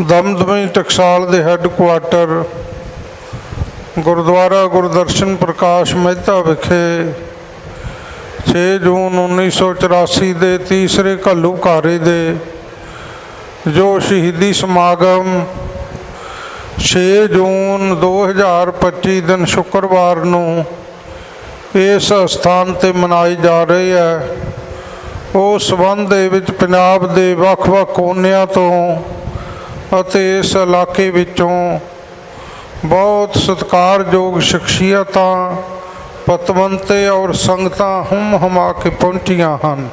ਦਮਦਮੀ ਟਕਸਾਲ ਦੇ ਹੈੱਡਕੁਆਟਰ ਗੁਰਦੁਆਰਾ ਗੁਰਦਰਸ਼ਨ ਪ੍ਰਕਾਸ਼ ਮਹਿਤਾ ਵਿਖੇ 6 ਜੂਨ 1984 ਦੇ ਤੀਸਰੇ ਘੱਲੂਘਾਰੇ ਦੇ ਜੋ ਸ਼ਹੀਦੀ ਸਮਾਗਮ 6 ਜੂਨ 2025 ਦਿਨ ਸ਼ੁੱਕਰਵਾਰ ਨੂੰ ਇਸ ਸਥਾਨ ਤੇ ਮਨਾਈ ਜਾ ਰਹੀ ਹੈ। ਉਸ ਸੰਬੰਧ ਦੇ ਵਿੱਚ ਪੰਜਾਬ ਦੇ ਵੱਖ-ਵੱਖ ਕੋਨਿਆਂ ਤੋਂ ਅਤੇ ਇਸ ਇਲਾਕੇ ਵਿੱਚੋਂ ਬਹੁਤ ਸਤਿਕਾਰਯੋਗ ਸ਼ਖਸੀਅਤਾਂ, ਪਤਵੰਤੇ ਔਰ ਸੰਗਤਾਂ ਹਮ ਹਮਾ ਕੇ ਪਹੁੰਚੀਆਂ ਹਨ।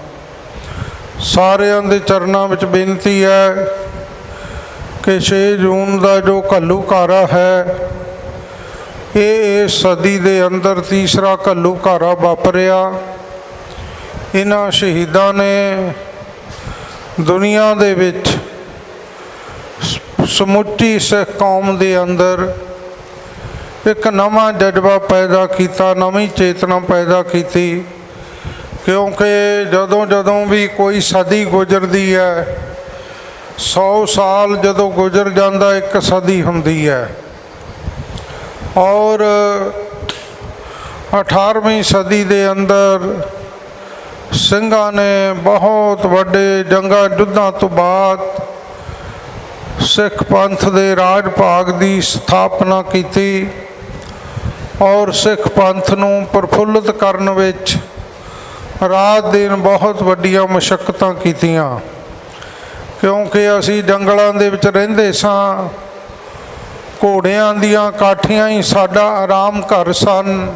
ਸਾਰਿਆਂ ਦੇ ਚਰਨਾਂ ਵਿੱਚ ਬੇਨਤੀ ਹੈ ਕਿ 6 ਜੂਨ ਦਾ ਜੋ ਘੱਲੂਘਾਰਾ ਹੈ, ਇਹ ਇਸ ਸਦੀ ਦੇ ਅੰਦਰ ਤੀਸਰਾ ਘੱਲੂਘਾਰਾ ਵਾਪਰਿਆ। ਇਹਨਾਂ ਸ਼ਹੀਦਾਂ ਨੇ ਦੁਨੀਆ ਦੇ ਵਿੱਚ ਸਮੁੱਚੀ ਸਿੱਖ ਕੌਮ ਦੇ ਅੰਦਰ ਇੱਕ ਨਵਾਂ ਜਜ਼ਬਾ ਪੈਦਾ ਕੀਤਾ, ਨਵੀਂ ਚੇਤਨਾ ਪੈਦਾ ਕੀਤੀ। ਕਿਉਂਕਿ ਜਦੋਂ ਜਦੋਂ ਵੀ ਕੋਈ ਸਦੀ ਗੁਜ਼ਰਦੀ ਹੈ 100 ਸਾਲ ਜਦੋਂ ਗੁਜ਼ਰ ਜਾਂਦਾ, ਇੱਕ ਸਦੀ ਹੁੰਦੀ ਹੈ। ਔਰ 18ਵੀਂ ਸਦੀ ਦੇ ਅੰਦਰ ਸਿੰਘਾਂ ਨੇ ਬਹੁਤ ਵੱਡੇ ਜੰਗਾਂ ਯੁੱਧਾਂ ਤੋਂ ਬਾਅਦ ਸਿੱਖ ਪੰਥ ਦੇ ਰਾਜ ਭਾਗ ਦੀ ਸਥਾਪਨਾ ਕੀਤੀ ਔਰ ਸਿੱਖ ਪੰਥ ਨੂੰ ਪ੍ਰਫੁੱਲਤ ਕਰਨ ਵਿੱਚ ਰਾਤ ਦਿਨ ਬਹੁਤ ਵੱਡੀਆਂ ਮਸ਼ੱਕਤਾਂ ਕੀਤੀਆਂ। ਕਿਉਂਕਿ ਅਸੀਂ ਜੰਗਲਾਂ ਦੇ ਵਿੱਚ ਰਹਿੰਦੇ ਸਾਂ, ਘੋੜਿਆਂ ਦੀਆਂ ਕਾਠੀਆਂ ਹੀ ਸਾਡਾ ਆਰਾਮ ਘਰ ਸਨ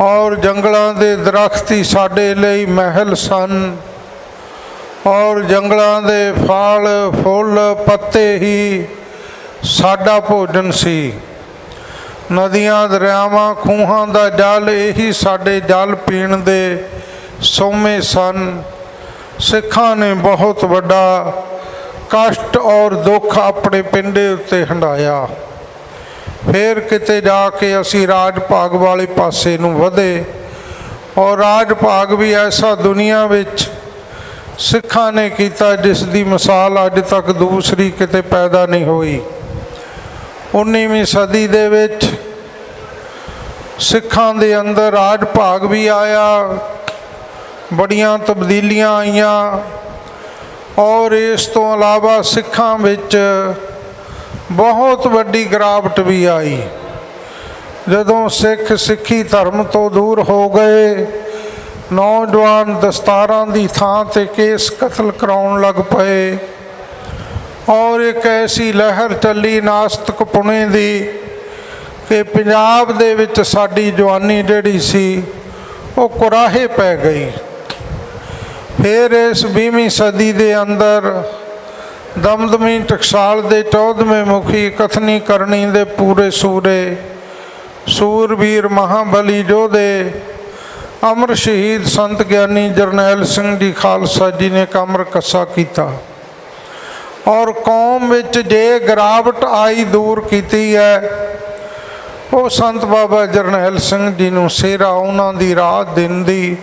ਔਰ ਜੰਗਲਾਂ ਦੇ ਦਰਖਤ ਹੀ ਸਾਡੇ ਲਈ ਮਹਿਲ ਸਨ। ਔਰ ਜੰਗਲਾਂ ਦੇ ਫਲ, ਫੁੱਲ, ਪੱਤੇ ਹੀ ਸਾਡਾ ਭੋਜਨ ਸੀ। ਨਦੀਆਂ, ਦਰਿਆਵਾਂ, ਖੂਹਾਂ ਦਾ ਜਲ, ਇਹੀ ਸਾਡੇ ਜਲ ਪੀਣ ਦੇ ਸੋਮੇ ਸਨ। ਸਿੱਖਾਂ ਨੇ ਬਹੁਤ ਵੱਡਾ ਕਸ਼ਟ ਔਰ ਦੁੱਖ ਆਪਣੇ ਪਿੰਡੇ ਉੱਤੇ ਹੰਡਾਇਆ ਫਿਰ ਕਿਤੇ ਜਾ ਕੇ ਅਸੀਂ ਰਾਜ ਭਾਗ ਵਾਲੇ ਪਾਸੇ ਨੂੰ ਵਧੇ। ਔਰ ਰਾਜ ਭਾਗ ਵੀ ਐਸਾ ਦੁਨੀਆ ਵਿੱਚ ਸਿੱਖਾਂ ਨੇ ਕੀਤਾ ਜਿਸ ਦੀ ਮਿਸਾਲ ਅੱਜ ਤੱਕ ਦੂਸਰੀ ਕਿਤੇ ਪੈਦਾ ਨਹੀਂ ਹੋਈ। 19ਵੀਂ ਸਦੀ ਦੇ ਵਿੱਚ ਸਿੱਖਾਂ ਦੇ ਅੰਦਰ ਰਾਜ ਭਾਗ ਵੀ ਆਇਆ, ਬੜੀਆਂ ਤਬਦੀਲੀਆਂ ਆਈਆਂ ਔਰ ਇਸ ਤੋਂ ਇਲਾਵਾ ਸਿੱਖਾਂ ਵਿੱਚ ਬਹੁਤ ਵੱਡੀ ਗਰਾਵਟ ਵੀ ਆਈ। ਜਦੋਂ ਸਿੱਖ ਸਿੱਖੀ ਧਰਮ ਤੋਂ ਦੂਰ ਹੋ ਗਏ ਨੌਜਵਾਨ ਦਸਤਾਰਾਂ ਦੀ ਥਾਂ ਤੇ ਕੇਸ ਕਤਲ ਕਰਾਉਣ ਲੱਗ ਪਏ। ਔਰ ਇੱਕ ਐਸੀ ਲਹਿਰ ਚੱਲੀ ਨਾਸਤਕ ਪੁਣੇ ਦੀ ਕਿ ਪੰਜਾਬ ਦੇ ਵਿੱਚ ਸਾਡੀ ਜਵਾਨੀ ਜਿਹੜੀ ਸੀ, ਉਹ ਕੁਰਾਹੇ ਪੈ ਗਈ। ਫਿਰ ਇਸ 20ਵੀਂ ਸਦੀ ਦੇ ਅੰਦਰ ਦਮਦਮੀ ਟਕਸਾਲ ਦੇ 14ਵੇਂ ਮੁਖੀ ਕਥਨੀ ਕਰਨੀ ਦੇ ਪੂਰੇ ਸੂਰੇ ਸੂਰਬੀਰ ਮਹਾਬਲੀ ਯੋਧੇ ਅਮਰ ਸ਼ਹੀਦ ਸੰਤ ਗਿਆਨੀ ਜਰਨੈਲ ਸਿੰਘ ਜੀ ਖਾਲਸਾ ਜੀ ਨੇ ਕਮਰ ਕੱਸਾ ਕੀਤਾ। ਔਰ ਕੌਮ ਵਿੱਚ ਜੇ ਗਰਾਵਟ ਆਈ ਦੂਰ ਕੀਤੀ ਹੈ, ਉਹ ਸੰਤ ਬਾਬਾ ਜਰਨੈਲ ਸਿੰਘ ਜੀ ਨੂੰ ਸੇਰਾ ਉਹਨਾਂ ਦੀ ਰਾਹ ਦਿਨ ਦੀ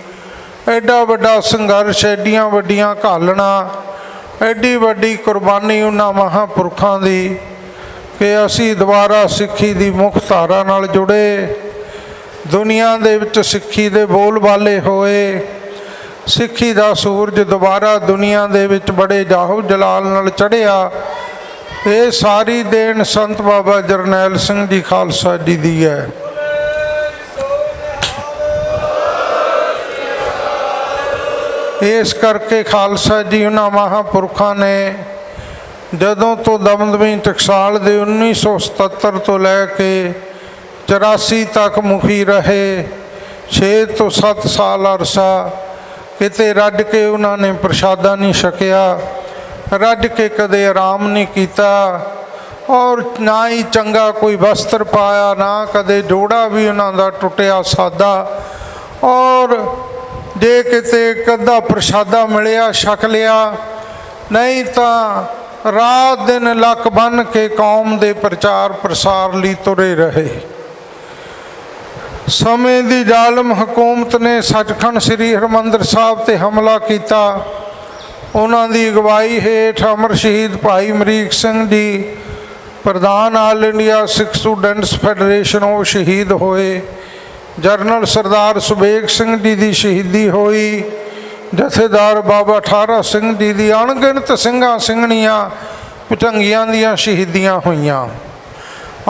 ਐਡਾ ਵੱਡਾ ਸੰਘਰਸ਼, ਐਡੀਆਂ ਵੱਡੀਆਂ ਘਾਲਣਾ, ਐਡੀ ਵੱਡੀ ਕੁਰਬਾਨੀ ਉਹਨਾਂ ਮਹਾਪੁਰਖਾਂ ਦੀ ਕਿ ਅਸੀਂ ਦੁਬਾਰਾ ਸਿੱਖੀ ਦੀ ਮੁੱਖ ਧਾਰਾ ਨਾਲ ਜੁੜੇ। ਦੁਨੀਆ ਦੇ ਵਿੱਚ ਸਿੱਖੀ ਦੇ ਬੋਲ ਬਾਲੇ ਹੋਏ। ਸਿੱਖੀ ਦਾ ਸੂਰਜ ਦੁਬਾਰਾ ਦੁਨੀਆ ਦੇ ਵਿੱਚ ਬੜੇ ਜਾਹੋ ਜਲਾਲ ਨਾਲ ਚੜ੍ਹਿਆ ਇਹ ਸਾਰੀ ਦੇਣ ਸੰਤ ਬਾਬਾ ਜਰਨੈਲ ਸਿੰਘ ਜੀ ਖਾਲਸਾ ਜੀ ਦੀ ਹੈ। ਇਸ ਕਰਕੇ ਖਾਲਸਾ ਜੀ ਉਹਨਾਂ ਮਹਾਪੁਰਖਾਂ ਨੇ ਜਦੋਂ ਤੋਂ ਦਮਦਮੀ ਟਕਸਾਲ ਦੇ 1977 ਤੋਂ ਲੈ ਕੇ 84 ਤੱਕ ਮੁਖੀ ਰਹੇ 6 ਤੋਂ 7 ਸਾਲ ਅਰਸਾ ਕਿਤੇ ਰੱਜ ਕੇ ਉਹਨਾਂ ਨੇ ਪ੍ਰਸ਼ਾਦਾ ਨਹੀਂ ਛਕਿਆ ਰੱਜ ਕੇ ਕਦੇ ਆਰਾਮ ਨਹੀਂ ਕੀਤਾ ਔਰ ਨਾ ਹੀ ਚੰਗਾ ਕੋਈ ਵਸਤਰ ਪਾਇਆ, ਨਾ ਕਦੇ ਜੋੜਾ ਵੀ ਉਹਨਾਂ ਦਾ ਟੁੱਟਿਆ ਸਾਦਾ ਔਰ ਜੇ ਕਿਤੇ ਕਦਾ ਪ੍ਰਸ਼ਾਦਾ ਮਿਲਿਆ, ਛਕ ਲਿਆ, ਨਹੀਂ ਤਾਂ ਰਾਤ ਦਿਨ ਲੱਕ ਬੰਨ ਕੇ ਕੌਮ ਦੇ ਪ੍ਰਚਾਰ ਪ੍ਰਸਾਰ ਲਈ ਤੁਰੇ ਰਹੇ। ਸਮੇਂ ਦੀ ਜ਼ਾਲਮ ਹਕੂਮਤ ਨੇ ਸੱਚਖੰਡ ਸ੍ਰੀ ਹਰਮੰਦਰ ਸਾਹਿਬ ਤੇ ਹਮਲਾ ਕੀਤਾ। ਉਹਨਾਂ ਦੀ ਅਗਵਾਈ ਹੇਠ ਅਮਰ ਸ਼ਹੀਦ ਭਾਈ ਅਮਰੀਕ ਸਿੰਘ ਜੀ, ਪ੍ਰਧਾਨ all India Sikh students federation, ਉਹ ਸ਼ਹੀਦ ਹੋਏ। ਜਰਨਲ ਸਰਦਾਰ ਸੁਬੇਗ ਸਿੰਘ ਜੀ ਦੀ ਸ਼ਹੀਦੀ ਹੋਈ। ਜਥੇਦਾਰ ਬਾਬਾ ਠਾਰਾ ਸਿੰਘ ਜੀ ਦੀ ਅਣਗਿਣਤ ਸਿੰਘਾਂ ਸਿੰਘਣੀਆਂ ਪਟੰਗੀਆਂ ਦੀਆਂ ਸ਼ਹੀਦੀਆਂ ਹੋਈਆਂ।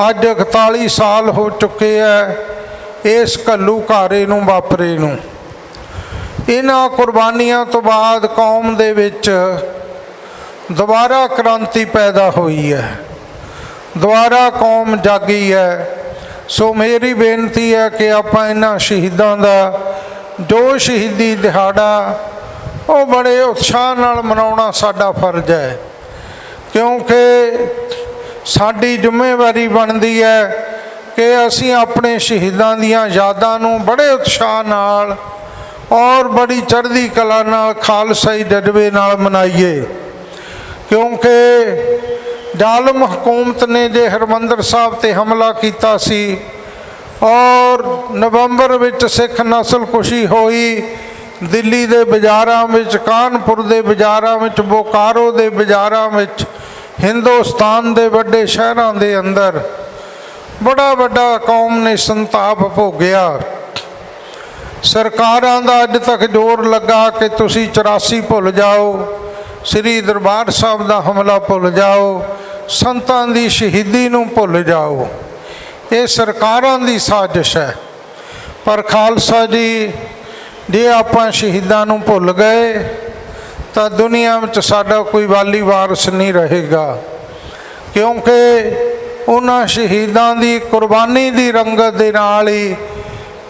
ਅੱਜ 41 ਸਾਲ ਹੋ ਚੁੱਕੇ ਐ। ਇਸ ਘੱਲੂ ਘਾਰੇ ਨੂੰ ਵਾਪਰੇ ਨੂੰ। ਇਹਨਾਂ ਕੁਰਬਾਨੀਆਂ ਤੋਂ ਬਾਅਦ ਕੌਮ ਦੇ ਵਿੱਚ ਦੁਬਾਰਾ ਕ੍ਰਾਂਤੀ ਪੈਦਾ ਹੋਈ ਹੈ। ਦੁਬਾਰਾ ਕੌਮ ਜਾਗੀ ਹੈ। ਸੋ ਮੇਰੀ ਬੇਨਤੀ ਹੈ ਕਿ ਆਪਾਂ ਇਹਨਾਂ ਸ਼ਹੀਦਾਂ ਦਾ ਜੋ ਸ਼ਹੀਦੀ ਦਿਹਾੜਾ ਉਹ ਬੜੇ ਉਤਸ਼ਾਹ ਨਾਲ ਮਨਾਉਣਾ ਸਾਡਾ ਫਰਜ਼ ਹੈ। ਕਿਉਂਕਿ ਸਾਡੀ ਜ਼ਿੰਮੇਵਾਰੀ ਬਣਦੀ ਹੈ ਕਿ ਅਸੀਂ ਆਪਣੇ ਸ਼ਹੀਦਾਂ ਦੀਆਂ ਯਾਦਾਂ ਨੂੰ ਬੜੇ ਉਤਸ਼ਾਹ ਨਾਲ ਔਰ ਬੜੀ ਚੜ੍ਹਦੀ ਕਲਾ ਨਾਲ ਖਾਲਸਾਈ ਜਜ਼ਬੇ ਨਾਲ ਮਨਾਈਏ। ਕਿਉਂਕਿ ਜ਼ਾਲਮ ਹਕੂਮਤ ਨੇ ਜੇ ਹਰਮੰਦਰ ਸਾਹਿਬ ਤੇ ਹਮਲਾ ਕੀਤਾ ਸੀ ਔਰ ਨਵੰਬਰ ਵਿੱਚ ਸਿੱਖ ਨਸਲ ਕੁਸ਼ੀ ਹੋਈ, ਦਿੱਲੀ ਦੇ ਬਾਜ਼ਾਰਾਂ ਵਿੱਚ, ਕਾਨਪੁਰ ਦੇ ਬਾਜ਼ਾਰਾਂ ਵਿੱਚ, ਬੋਕਾਰੋ ਦੇ ਬਾਜ਼ਾਰਾਂ ਵਿੱਚ, ਹਿੰਦੁਸਤਾਨ ਦੇ ਵੱਡੇ ਸ਼ਹਿਰਾਂ ਦੇ ਅੰਦਰ ਬੜਾ ਵੱਡਾ ਕੌਮ ਨੇ ਸੰਤਾਪ ਭੋਗਿਆ। ਸਰਕਾਰਾਂ ਦਾ ਅੱਜ ਤੱਕ ਜ਼ੋਰ ਲੱਗਾ ਕਿ ਤੁਸੀਂ 84 ਭੁੱਲ ਜਾਓ, ਸ੍ਰੀ ਦਰਬਾਰ ਸਾਹਿਬ ਦਾ ਹਮਲਾ ਭੁੱਲ ਜਾਓ, ਸੰਤਾਂ ਦੀ ਸ਼ਹੀਦੀ ਨੂੰ ਭੁੱਲ ਜਾਓ। ਇਹ ਸਰਕਾਰਾਂ ਦੀ ਸਾਜ਼ਿਸ਼ ਹੈ। ਪਰ ਖਾਲਸਾ ਜੀ, ਜੇ ਆਪਾਂ ਸ਼ਹੀਦਾਂ ਨੂੰ ਭੁੱਲ ਗਏ, ਤਾਂ ਦੁਨੀਆ ਵਿੱਚ ਸਾਡਾ ਕੋਈ ਵਾਲੀ ਵਾਰਸ ਨਹੀਂ ਰਹੇਗਾ। ਕਿਉਂਕਿ ਉਹਨਾਂ ਸ਼ਹੀਦਾਂ ਦੀ ਕੁਰਬਾਨੀ ਦੀ ਰੰਗਤ ਦੇ ਨਾਲ ਹੀ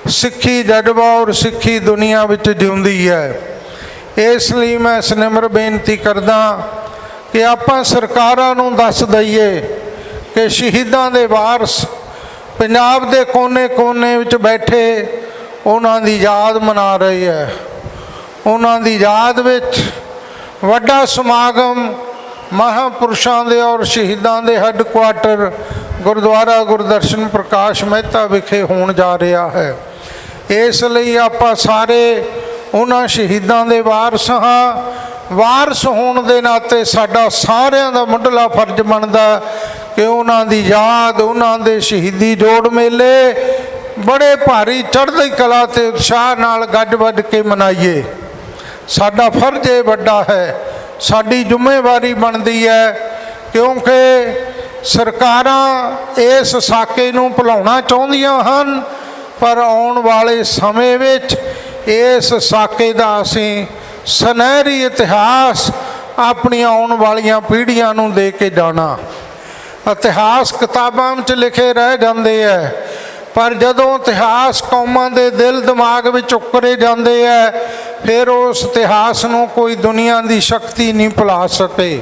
ਸਿੱਖੀ ਜਜ਼ਬਾ ਔਰ ਸਿੱਖੀ ਦੁਨੀਆ ਵਿੱਚ ਜਿਉਂਦੀ ਹੈ। ਇਸ ਲਈ ਮੈਂ ਸਨਿਮਰ ਬੇਨਤੀ ਕਰਦਾ ਕਿ ਆਪਾਂ ਸਰਕਾਰਾਂ ਨੂੰ ਦੱਸ ਦਈਏ ਕਿ ਸ਼ਹੀਦਾਂ ਦੇ ਵਾਰਸ ਪੰਜਾਬ ਦੇ ਕੋਨੇ-ਕੋਨੇ ਵਿੱਚ ਬੈਠੇ ਉਹਨਾਂ ਦੀ ਯਾਦ ਮਨਾ ਰਹੀ ਹੈ। ਉਹਨਾਂ ਦੀ ਯਾਦ ਵਿੱਚ ਵੱਡਾ ਸਮਾਗਮ ਮਹਾਪੁਰਸ਼ਾਂ ਦੇ ਔਰ ਸ਼ਹੀਦਾਂ ਦੇ ਹੈੱਡਕੁਆਟਰ ਗੁਰਦੁਆਰਾ ਗੁਰਦਰਸ਼ਨ ਪ੍ਰਕਾਸ਼ ਮਹਿਤਾ ਵਿਖੇ ਹੋਣ ਜਾ ਰਿਹਾ ਹੈ। ਇਸ ਲਈ ਆਪਾਂ ਸਾਰੇ ਉਹਨਾਂ ਸ਼ਹੀਦਾਂ ਦੇ ਵਾਰਸ ਹਾਂ। ਵਾਰਸ ਹੋਣ ਦੇ ਨਾਤੇ ਸਾਡਾ ਸਾਰਿਆਂ ਦਾ ਮੁੱਢਲਾ ਫਰਜ਼ ਬਣਦਾ ਕਿ ਉਹਨਾਂ ਦੀ ਯਾਦ, ਉਹਨਾਂ ਦੇ ਸ਼ਹੀਦੀ ਜੋੜ ਮੇਲੇ ਬੜੇ ਭਾਰੀ ਚੜ੍ਹਦੀ ਕਲਾ ਤੇ ਉਤਸ਼ਾਹ ਨਾਲ ਗੱਜ ਵੱਜ ਕੇ ਮਨਾਈਏ। ਸਾਡਾ ਫਰਜ਼ ਇਹ ਵੱਡਾ ਹੈ ਸਾਡੀ ਜ਼ਿੰਮੇਵਾਰੀ ਬਣਦੀ ਹੈ, ਕਿਉਂਕਿ ਸਰਕਾਰਾਂ ਇਸ ਸਾਕੇ ਨੂੰ ਭੁਲਾਉਣਾ ਚਾਹੁੰਦੀਆਂ ਹਨ, ਪਰ ਆਉਣ ਵਾਲੇ ਸਮੇਂ ਵਿੱਚ ਇਸ ਸਾਕੇ ਦਾ ਅਸੀਂ ਸੁਨਹਿਰੀ ਇਤਿਹਾਸ ਆਪਣੀਆਂ ਆਉਣ ਵਾਲੀਆਂ ਪੀੜ੍ਹੀਆਂ ਨੂੰ ਦੇ ਕੇ ਜਾਣਾ। ਇਤਿਹਾਸ ਕਿਤਾਬਾਂ ਵਿੱਚ ਲਿਖੇ ਰਹਿ ਜਾਂਦੇ ਐ ਪਰ ਜਦੋਂ ਇਤਿਹਾਸ ਕੌਮਾਂ ਦੇ ਦਿਲ ਦਿਮਾਗ ਵਿੱਚ ਉਕਰੇ ਜਾਂਦੇ ਐ, ਫਿਰ ਉਸ ਇਤਿਹਾਸ ਨੂੰ ਕੋਈ ਦੁਨੀਆ ਦੀ ਸ਼ਕਤੀ ਨਹੀਂ ਭੁਲਾ ਸਕੇ।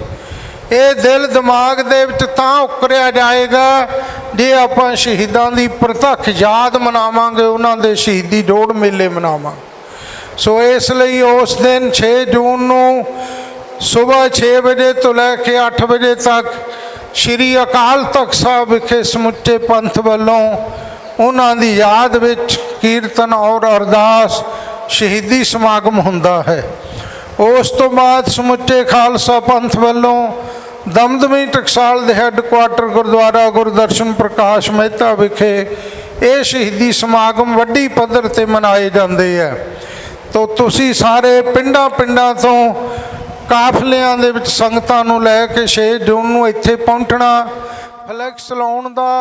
ਇਹ ਦਿਲ ਦਿਮਾਗ ਦੇ ਵਿੱਚ ਤਾਂ ਉਕਰਿਆ ਜਾਏਗਾ, ਜੇ ਆਪਾਂ ਸ਼ਹੀਦਾਂ ਦੀ ਪ੍ਰਤੱਖ ਯਾਦ ਮਨਾਵਾਂਗੇ, ਉਹਨਾਂ ਦੇ ਸ਼ਹੀਦੀ ਜੋੜ ਮੇਲੇ ਮਨਾਵਾਂਗੇ। ਸੋ ਇਸ ਲਈ ਉਸ ਦਿਨ 6 ਜੂਨ ਨੂੰ ਸਵੇਰ 6 ਵਜੇ ਤੋਂ ਲੈ ਕੇ 8 ਵਜੇ ਤੱਕ ਸ਼੍ਰੀ ਅਕਾਲ ਤਖਤ ਸਾਹਿਬ ਵਿਖੇ ਸਮੁੱਚੇ ਪੰਥ ਵੱਲੋਂ ਉਹਨਾਂ ਦੀ ਯਾਦ ਵਿੱਚ ਕੀਰਤਨ ਔਰ ਅਰਦਾਸ ਸ਼ਹੀਦੀ ਸਮਾਗਮ ਹੁੰਦਾ ਹੈ। ਉਸ ਤੋਂ ਬਾਅਦ ਸਮੁੱਚੇ ਖਾਲਸਾ ਪੰਥ ਵੱਲੋਂ ਦਮਦਮੀ ਟਕਸਾਲ ਦੇ ਹੈੱਡਕੁਆਟਰ ਗੁਰਦੁਆਰਾ ਗੁਰਦਰਸ਼ਨ ਪ੍ਰਕਾਸ਼ ਮਹਿਤਾ ਵਿਖੇ ਇਹ ਸ਼ਹੀਦੀ ਸਮਾਗਮ ਵੱਡੀ ਪੱਧਰ ਤੇ ਮਨਾਏ ਜਾਂਦੇ ਆ। ਤੋ ਤੁਸੀਂ ਸਾਰੇ ਪਿੰਡਾਂ ਪਿੰਡਾਂ ਤੋਂ ਕਾਫਲਿਆਂ ਦੇ ਵਿੱਚ ਸੰਗਤਾਂ ਨੂੰ ਲੈ ਕੇ 6 ਜੂਨ ਨੂੰ ਇੱਥੇ ਪਹੁੰਚਣਾ ਫਲੈਕਸ ਲਾਉਣ ਦਾ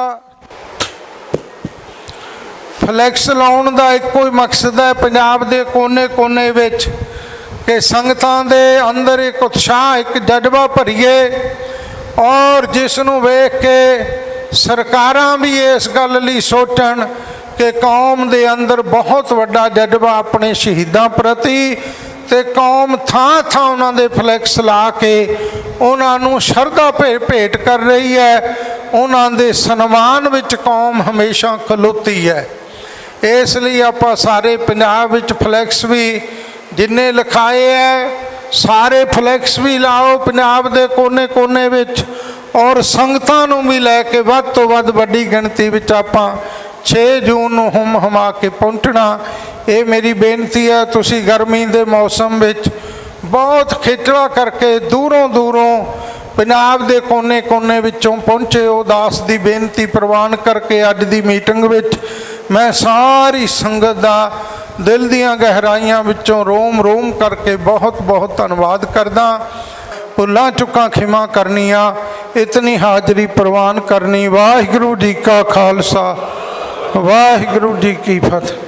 ਫਲੈਕਸ ਲਾਉਣ ਦਾ ਇੱਕੋ ਹੀ ਮਕਸਦ ਹੈ ਪੰਜਾਬ ਦੇ ਕੋਨੇ-ਕੋਨੇ ਵਿੱਚ ਕਿ ਸੰਗਤਾਂ ਦੇ ਅੰਦਰ ਇੱਕ ਉਤਸ਼ਾਹ, ਇੱਕ ਜਜ਼ਬਾ ਭਰੀਏ ਔਰ ਜਿਸ ਨੂੰ ਵੇਖ ਕੇ ਸਰਕਾਰਾਂ ਵੀ ਇਸ ਗੱਲ ਲਈ ਸੋਚਣ ਕਿ ਕੌਮ ਦੇ ਅੰਦਰ ਬਹੁਤ ਵੱਡਾ ਜਜ਼ਬਾ ਆਪਣੇ ਸ਼ਹੀਦਾਂ ਪ੍ਰਤੀ ਤੇ ਕੌਮ ਥਾਂ ਥਾਂ ਉਹਨਾਂ ਦੇ ਫਲੈਕਸ ਲਾ ਕੇ ਉਹਨਾਂ ਨੂੰ ਸ਼ਰਧਾ ਭੇ, ਭੇਟ ਕਰ ਰਹੀ ਹੈ। ਉਹਨਾਂ ਦੇ ਸਨਮਾਨ ਵਿੱਚ ਕੌਮ ਹਮੇਸ਼ਾ ਖਲੋਤੀ ਹੈ। ਇਸ ਲਈ ਆਪਾਂ ਸਾਰੇ ਪੰਜਾਬ ਵਿੱਚ ਫਲੈਕਸ ਵੀ ਜਿੰਨੇ ਲਿਖਾਏ ਐ, ਸਾਰੇ ਫਲੈਕਸ ਵੀ ਲਾਓ ਪੰਜਾਬ ਦੇ ਕੋਨੇ-ਕੋਨੇ ਵਿੱਚ ਔਰ ਸੰਗਤਾਂ ਨੂੰ ਵੀ ਲੈ ਕੇ ਵੱਧ ਤੋਂ ਵੱਧ ਵੱਡੀ ਗਿਣਤੀ ਵਿੱਚ ਆਪਾਂ 6 ਜੂਨ ਨੂੰ ਹਮ ਹਮਾ ਕੇ ਪਹੁੰਚਣਾ। ਇਹ ਮੇਰੀ ਬੇਨਤੀ ਹੈ ਤੁਸੀਂ ਗਰਮੀ ਦੇ ਮੌਸਮ ਵਿੱਚ ਬਹੁਤ ਖੇਚਲਾ ਕਰਕੇ ਦੂਰੋਂ ਦੂਰੋਂ ਪੰਜਾਬ ਦੇ ਕੋਨੇ-ਕੋਨੇ ਵਿੱਚੋਂ ਪਹੁੰਚੇ। ਉਹ ਦਾਸ ਦੀ ਬੇਨਤੀ ਪ੍ਰਵਾਨ ਕਰਕੇ ਅੱਜ ਦੀ ਮੀਟਿੰਗ ਵਿੱਚ ਮੈਂ ਸਾਰੀ ਸੰਗਤ ਦਾ ਦਿਲ ਦੀਆਂ ਗਹਿਰਾਈਆਂ ਵਿੱਚੋਂ ਰੋਮ ਰੋਮ ਕਰਕੇ ਬਹੁਤ ਬਹੁਤ ਧੰਨਵਾਦ ਕਰਦਾ। ਭੁੱਲਾਂ ਚੁੱਕਾਂ ਖਿਮਾ ਕਰਨੀਆਂ, ਇਤਨੀ ਹਾਜ਼ਰੀ ਪ੍ਰਵਾਨ ਕਰਨੀ। ਵਾਹਿਗੁਰੂ ਜੀ ਕਾ ਖਾਲਸਾ, ਵਾਹਿਗੁਰੂ ਜੀ ਕੀ ਫਤਿਹ।